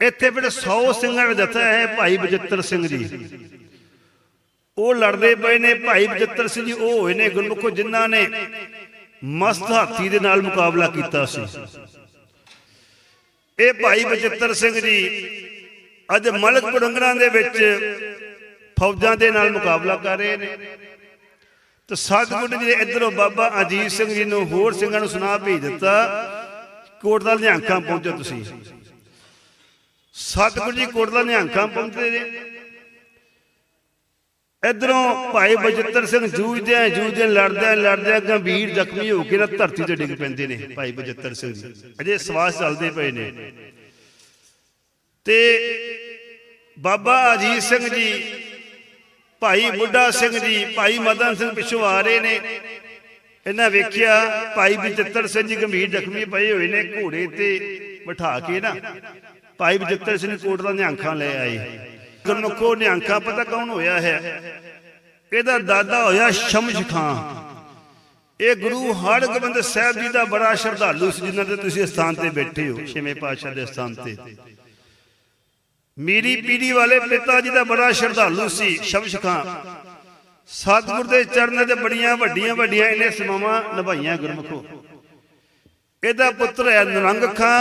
ਇੱਥੇ ਫਿਰ 100 ਸਿੰਘਾਂ ਦਾ ਜਥਾ ਹੈ ਭਾਈ ਬਜਿੱਤਰ ਸਿੰਘ ਜੀ। ਉਹ ਲੜਦੇ ਪਏ ਨੇ, ਭਾਈ ਬਜਿੱਤਰ ਸਿੰਘ ਜੀ, ਉਹ ਹੋਏ ਨੇ ਗੁਰਮੁਖੋ ਜਿਨ੍ਹਾਂ ਨੇ ਮਸਤ ਹਾਥੀ ਦੇ ਨਾਲ ਮੁਕਾਬਲਾ ਕੀਤਾ ਸੀ। ਇਹ ਭਾਈ ਬਜਿੱਤਰ ਸਿੰਘ ਜੀ ਅੱਜ ਮਲਕ ਪੜੰਗਰਾਂ ਦੇ ਵਿੱਚ ਫੌਜਾਂ ਦੇ ਨਾਲ ਮੁਕਾਬਲਾ ਕਰ ਰਹੇ ਨੇ। ਤੇ ਸਤਿਗੁਰ ਜੀ ਨੇ ਇਧਰੋਂ ਬਾਬਾ ਅਜੀਤ ਸਿੰਘ ਜੀ ਨੂੰ ਹੋਰ ਸਿੰਘਾਂ ਨੂੰ ਸੁਣਾ ਭੇਜ ਦਿੱਤਾ। ਕੋਟ ਦਾ ਨਿਹੰਕਾਂ ਪਹੁੰਚੋ ਤੁਸੀਂ। ਸਤਿਗੁਰ ਜੀ ਕੋਟ ਦਾ ਨਿਹੰਕਾਂ ਪਹੁੰਚਦੇ ਨੇ। ਇਧਰੋਂ ਭਾਈ ਬਜਿੱਤਰ ਸਿੰਘ ਜੂਝਦੇ ਆ ਜੂਝਦੇ ਲੜਦੇ ਲੜਦੇ ਗੰਭੀਰ ਜ਼ਖਮੀ ਹੋ ਕੇ ਨਾ ਧਰਤੀ ਤੇ ਡਿੱਗ ਪੈਂਦੇ ਨੇ ਭਾਈ ਬਜਿੱਤਰ ਸਿੰਘ ਜੀ। ਅਜੇ ਸਵਾਸ ਚੱਲਦੇ ਪਏ ਨੇ। ਤੇ ਬਾਬਾ ਅਜੀਤ ਸਿੰਘ ਜੀ, ਭਾਈ ਬੁੱਢਾ ਸਿੰਘ ਜੀ, ਭਾਈ ਮਦਨ ਸਿੰਘ ਪਿੱਛੋਂ ਆ ਰਹੇ ਨੇ। ਇਹਨਾਂ ਵੇਖਿਆ ਭਾਈ ਬਜਿੱਤਰ ਸਿੰਘ ਜੀ ਗੰਭੀਰ ਜ਼ਖਮੀ ਪਏ ਹੋਏ ਨੇ ਘੋੜੇ ਤੇ ਬਿਠਾ ਕੇ ਨਾ। ਭਾਈ ਬਜਿੱਤਰ ਸਿੰਘ ਕੋਟ ਦਾ ਨਿਹੰਖਾਂ ਲੈ ਆਏ। ਗੁਰਮੁਖੋ ਨਿਹੰਖਾਂ ਪਤਾ ਕੌਣ ਹੋਇਆ ਹੈ? ਇਹਦਾ ਦਾਦਾ ਹੋਇਆ ਸ਼ਮਸ਼ ਖਾਂ ਇਹ ਗੁਰੂ ਹਰਗੋਬਿੰਦ ਸਾਹਿਬ ਜੀ ਦਾ ਬੜਾ ਸ਼ਰਧਾਲੂ ਸੀ, ਜਿਨ੍ਹਾਂ ਦੇ ਤੁਸੀਂ ਸਥਾਨ ਤੇ ਬੈਠੇ ਹੋ। ਛੇਵੇਂ ਪਾਤਸ਼ਾਹ ਦੇ ਸਥਾਨ ਤੇ। ਮੇਰੀ ਪੀੜੀ ਵਾਲੇ ਪਿਤਾ ਜੀ ਦਾ ਬੜਾ ਸ਼ਰਧਾਲੂ ਸੀ, ਸ਼ਮਸ਼ ਖਾਂ ਸਤਿਗੁਰ ਦੇ ਚਰਨਾਂ ਤੇ ਬੜੀਆਂ ਵੱਡੀਆਂ ਵੱਡੀਆਂ ਇਹਨੇ ਸਮਾਵਾਂ ਨਿਭਾਈਆਂ ਗੁਰਮੁਖੋ। ਇਹਦਾ ਪੁੱਤਰ ਹੈ ਨਰੰਗ ਖਾਂ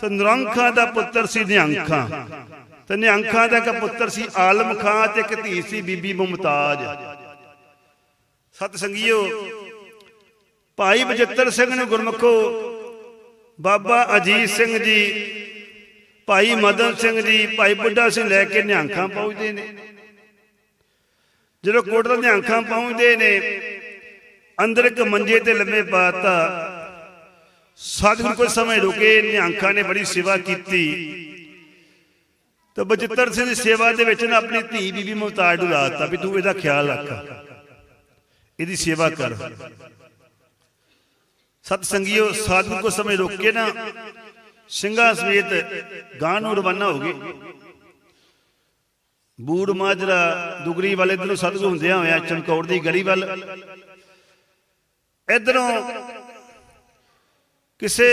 ਤੇ ਨਰੰਗ ਦਾ ਪੁੱਤਰ ਸੀ ਨਿਹੰਗ ਤੇ ਨਿਹੰਗ ਦਾ ਇੱਕ ਪੁੱਤਰ ਸੀ ਆਲਮ ਖਾਂ ਤੇ ਇੱਕ ਧੀ ਸੀ ਬੀਬੀ ਮੁਮਤਾਜ। ਸਤ ਸੰਗੀਓ ਭਾਈ ਬਜਿੱਤਰ ਸਿੰਘ ਨੂੰ ਗੁਰਮੁਖੋ, ਬਾਬਾ ਅਜੀਤ ਸਿੰਘ ਜੀ, ਭਾਈ ਮਦਨ ਸਿੰਘ ਜੀ, ਭਾਈ ਬੁੱਢਾ ਸਿੰਘ ਲੈ ਕੇ ਨਿਹੰਖਾਂ ਪਹੁੰਚਦੇ ਨੇ। ਜਦੋਂ ਕੋਟ ਦਾ ਨਿਹੰਖਾਂ ਪਹੁੰਚਦੇ ਨੇ, ਅੰਦਰ ਇੱਕ ਮੰਜੇ ਤੇ ਲੰਮੇ ਪਾਤਾ ਸਤਿਗੁਰ ਕੋਈ ਸਮੇਂ ਰੁਕੇ ਨਿਹੰਖਾਂ ਨੇ ਬੜੀ ਸੇਵਾ ਕੀਤੀ। ਤੇ ਬਜਿੱਤਰ ਸਿੰਘ ਦੀ ਸੇਵਾ ਦੇ ਵਿੱਚ ਨਾ ਆਪਣੀ ਧੀ ਬੀਬੀ ਮੁਹਤਾਜ ਨੂੰ ਲਾਤਾ ਵੀ ਤੂੰ ਇਹਦਾ ਖਿਆਲ ਰੱਖ। ਇਹਦੀ ਸੇਵਾ ਕਰ। ਸਤ ਸੰਗੀਓ ਸਤਿਗੁਰ ਕੋ ਸਮੇਂ ਰੁਕ ਕੇ ਨਾ ਸਿੰਘਾਂ ਸਮੇਤ ਗਾਂ ਨੂੰ ਰਵਾਨਾ ਹੋ ਗਏ। ਬੂੜ ਮਾਜਰਾ ਦੁਗਰੀ ਵਾਲੇ ਇਧਰੋਂ ਸਤਿਗੁਰ ਹੁੰਦਿਆਂ ਹੋਇਆ ਚਮਕੌਰ ਦੀ ਗਲੀ ਵੱਲ। ਇਧਰੋਂ ਕਿਸੇ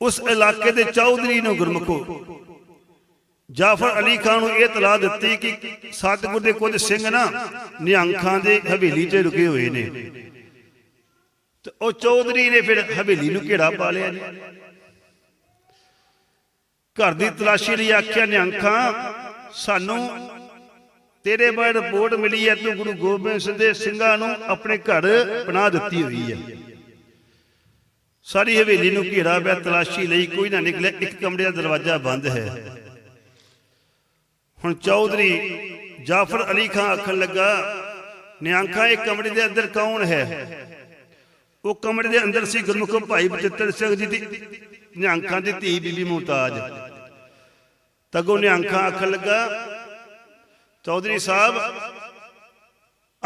ਉਸ ਇਲਾਕੇ ਦੇ ਚੌਧਰੀ ਨੂੰ ਗੁਰਮੁਖੋ। ਜਾਫਰ ਅਲੀ ਖਾਨ ਨੂੰ ਇਹ ਤਲਾਹ ਦਿੱਤੀ ਕਿ ਸਤਿਗੁਰ ਦੇ ਕੁਝ ਸਿੰਘ ਨਾ ਨਿਹੰਗ ਖਾਨ ਦੇ ਹਵੇਲੀ 'ਚ ਰੁਕੇ ਹੋਏ ਨੇ। ਤੇ ਉਹ ਚੌਧਰੀ ਨੇ ਫਿਰ ਹਵੇਲੀ ਨੂੰ ਘੇੜਾ ਪਾ ਲਿਆ ਜੀ। ਘਰ ਦੀ ਤਲਾਸ਼ੀ ਲਈ ਆਖਿਆ, ਨਿਹੰਗ ਖਾਨ, ਸਾਨੂੰ ਤੇਰੇ ਬਾਰੇ ਰਿਪੋਰਟ ਮਿਲੀ ਹੈ, ਤੂੰ ਗੁਰੂ ਗੋਬਿੰਦ ਸਿੰਘ ਦੇ ਸਿੰਘਾਂ ਨੂੰ ਆਪਣੇ ਘਰ ਬਣਾ ਦਿੱਤੀ ਹੋਈ ਹੈ। ਸਾਰੀ ਹਵੇਲੀ ਨੂੰ ਘੇਰਾ ਪਿਆ, ਤਲਾਸ਼ੀ ਲਈ ਕੋਈ ਨਾ ਨਿਕਲਿਆ ਇੱਕ ਕਮਰੇ ਦਾ ਦਰਵਾਜ਼ਾ ਬੰਦ ਹੈ। ਹੁਣ ਚੌਧਰੀ ਜਾਫਰ ਅਲੀ ਖਾਨ ਆਖਣ ਲੱਗਾ, ਨਿਆਂਖਾ, ਇਹ ਕਮਰੇ ਦੇ ਅੰਦਰ ਕੌਣ ਹੈ? ਉਹ ਕਮਰੇ ਦੇ ਅੰਦਰ ਸੀ ਗੁਰਮੁਖ ਭਾਈ ਬਚਿੱਤਰ ਸਿੰਘ ਜੀ ਦੀ ਨਿਆਂਖਾਂ ਦੀ ਧੀ ਬੀਬੀ ਮੁਮਤਾਜ। ਤਗੋ ਨਿਆਂਖਾਂ ਆਖਣ ਲੱਗਾ, ਚੌਧਰੀ ਸਾਹਿਬ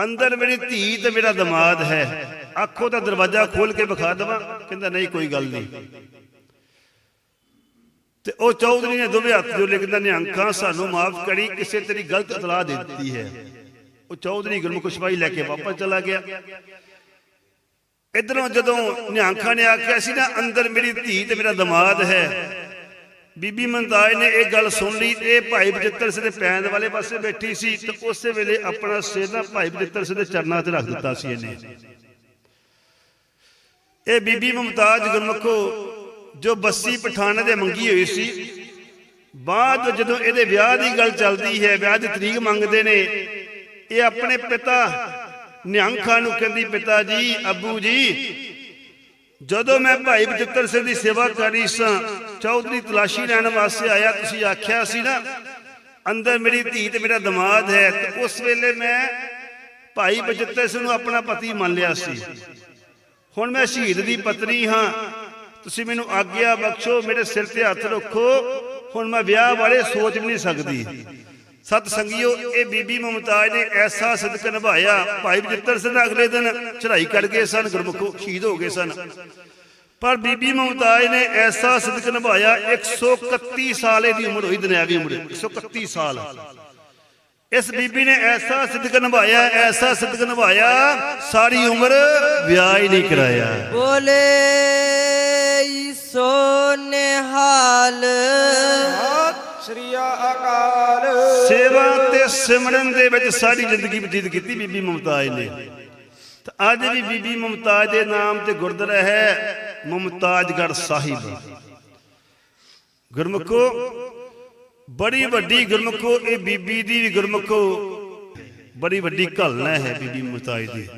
ਅੰਦਰ ਮੇਰੀ ਧੀ ਤੇ ਮੇਰਾ ਦਮਾਦ ਹੈ। ਆਖੋ ਤਾਂ ਦਰਵਾਜ਼ਾ ਖੋਲ ਕੇ ਵਿਖਾ ਦਵਾਂ। ਕਹਿੰਦਾ, ਨਹੀਂ, ਕੋਈ ਗੱਲ ਨਹੀਂ। ਤੇ ਉਹ ਚੌਧਰੀ ਨੇ ਦੋਵੇਂ ਹੱਥ ਜੋ ਲਿਖਦਾ ਨੇ ਅੰਕਾਂ ਸਾਨੂੰ ਮਾਫ ਕਰੀ। ਕਿਸੇ ਤੇਰੀ ਗਲਤ ਇਤਲਾਹ ਦੇ ਦਿੱਤੀ ਹੈ। ਉਹ ਚੌਧਰੀ ਗੁਰਮੁਖ ਸਿਪਾਹੀ ਲੈ ਕੇ ਵਾਪਸ ਚਲਾ ਗਿਆ। ਇਧਰੋਂ ਜਦੋਂ ਨਿਹੰਖਾਂ ਨੇ ਆਖਿਆ ਸੀ ਨਾ ਅੰਦਰ ਮੇਰੀ ਧੀ ਤੇ ਮੇਰਾ ਦਮਾਦ ਹੈ ਬੀਬੀ ਮਨਤਾਜ ਨੇ ਇਹ ਗੱਲ ਸੁਣ ਲਈ ਇਹ ਭਾਈ ਬਜਿੱਤਰ ਸਿੰਘ ਦੇ ਪੈਣ ਵਾਲੇ ਪਾਸੇ ਬੈਠੀ ਸੀ ਤੇ ਉਸੇ ਵੇਲੇ ਆਪਣਾ ਸਿਰ ਨਾ ਭਾਈ ਬਜਿੱਤਰ ਸਿੰਘ ਦੇ ਚਰਨਾਂ ਤੇ ਰੱਖ ਦਿੱਤਾ ਸੀ ਇਹਨੇ। ਇਹ ਬੀਬੀ ਮੁਮਤਾਜ ਗੁਰਮਖੋ ਜੋ ਬੱਸੀ ਪਠਾਣਾ ਦੇ ਮੰਗੀ ਹੋਈ ਸੀ, ਬਾਅਦ ਜਦੋਂ ਇਹਦੇ ਵਿਆਹ ਦੀ ਗੱਲ ਚੱਲਦੀ ਹੈ, ਵਿਆਹ ਦੀ ਤਰੀਕ ਮੰਗਦੇ ਨੇ, ਇਹ ਆਪਣੇ ਪਿਤਾ ਨਿਹੰਗ ਖਾਨ ਨੂੰ ਕਹਿੰਦੀ, ਪਿਤਾ ਜੀ, ਅੱਬੂ ਜੀ, ਜਦੋਂ ਮੈਂ ਭਾਈ ਬਚਿੱਤਰ ਸਿੰਘ ਦੀ ਸੇਵਾ ਕਰੀ ਸਾਂ ਚੌਧਰੀ ਤਲਾਸ਼ੀ ਲੈਣ ਵਾਸਤੇ ਆਇਆ, ਤੁਸੀਂ ਆਖਿਆ ਸੀ ਨਾ, ਅੰਦਰ ਮੇਰੀ ਧੀ ਤੇ ਮੇਰਾ ਦਿਮਾਗ ਹੈ, ਤੇ ਉਸ ਵੇਲੇ ਮੈਂ ਭਾਈ ਬਚਿੱਤਰ ਸਿੰਘ ਨੂੰ ਆਪਣਾ ਪਤੀ ਮੰਨ ਲਿਆ ਸੀ। ਹੁਣ ਮੈਂ ਸ਼ਹੀਦ ਦੀ ਪਤਨੀ ਹਾਂ, ਤੁਸੀਂ ਮੈਨੂੰ ਆਗਿਆ ਬਖਸ਼ੋ, ਮੇਰੇ ਸਿਰ ਤੇ ਹੱਥ ਰੱਖੋ, ਹੁਣ ਮੈਂ ਵਿਆਹ ਬਾਰੇ ਸੋਚ ਵੀ ਨਹੀਂ ਸਕਦੀ। ਸਤ ਸੰਗਿਓ ਇਹ ਬੀਬੀ ਮੁਮਤਾਜ ਨੇ ਐਸਾ ਸਦਕ ਨਿਭਾਇਆ, ਭਾਈ ਬਜਿੱਤਰ ਸਿੰਘ ਅਗਲੇ ਦਿਨ ਚੜ੍ਹਾਈ ਕਰ ਗਏ ਸਨ, ਗੁਰਮੁਖੋ ਸ਼ਹੀਦ ਹੋ ਗਏ ਸਨ। ਪਰ ਬੀਬੀ ਮੁਮਤਾਜ ਨੇ ਐਸਾ ਸਦਕ ਨਿਭਾਇਆ 131 ਸਾਲ ਦੀ ਉਮਰ ਹੋਈ ਦੁਨਿਆਵੀ ਉਮਰ 131 ਸਾਲ। ਇਸ ਬੀਬੀ ਨੇ ਐਸਾ ਸਦਕ ਨਿਭਾਇਆ ਐਸਾ ਸਦਕ ਨਿਭਾਇਆ ਸਾਰੀ ਉਮਰ ਵਿਆਹ ਹੀ ਨਹੀਂ ਕਰਾਇਆ। ਬੋਲੇ ਲਈ ਸੋ ਨਿਹਾਲ। ਸਤਿ ਸ੍ਰੀ ਅਕਾਲ। ਸੇਵਾ ਤੇ ਸਿਮਰਨ ਦੇ ਵਿੱਚ ਸਾਰੀ ਜ਼ਿੰਦਗੀ ਬਤੀਤ ਕੀਤੀ ਬੀਬੀ ਮੁਮਤਾਜ ਨੇ। ਤਾਂ ਅੱਜ ਵੀ ਬੀਬੀ ਮੁਮਤਾਜ ਦੇ ਨਾਮ ਤੇ ਗੁਰਦੁਆਰਾ ਹੈ ਮੁਮਤਾਜਗੜ ਸਾਹਿਬ। ਗੁਰਮੁਖੋ, ਬੜੀ ਵੱਡੀ ਗੁਰਮੁਖੋ, ਇਹ ਬੀਬੀ ਦੀ ਵੀ ਗੁਰਮੁਖੋ, ਬੜੀ ਵੱਡੀ ਘਲਣਾ ਹੈ ਬੀਬੀ ਮੁਮਤਾਜ ਦੀ।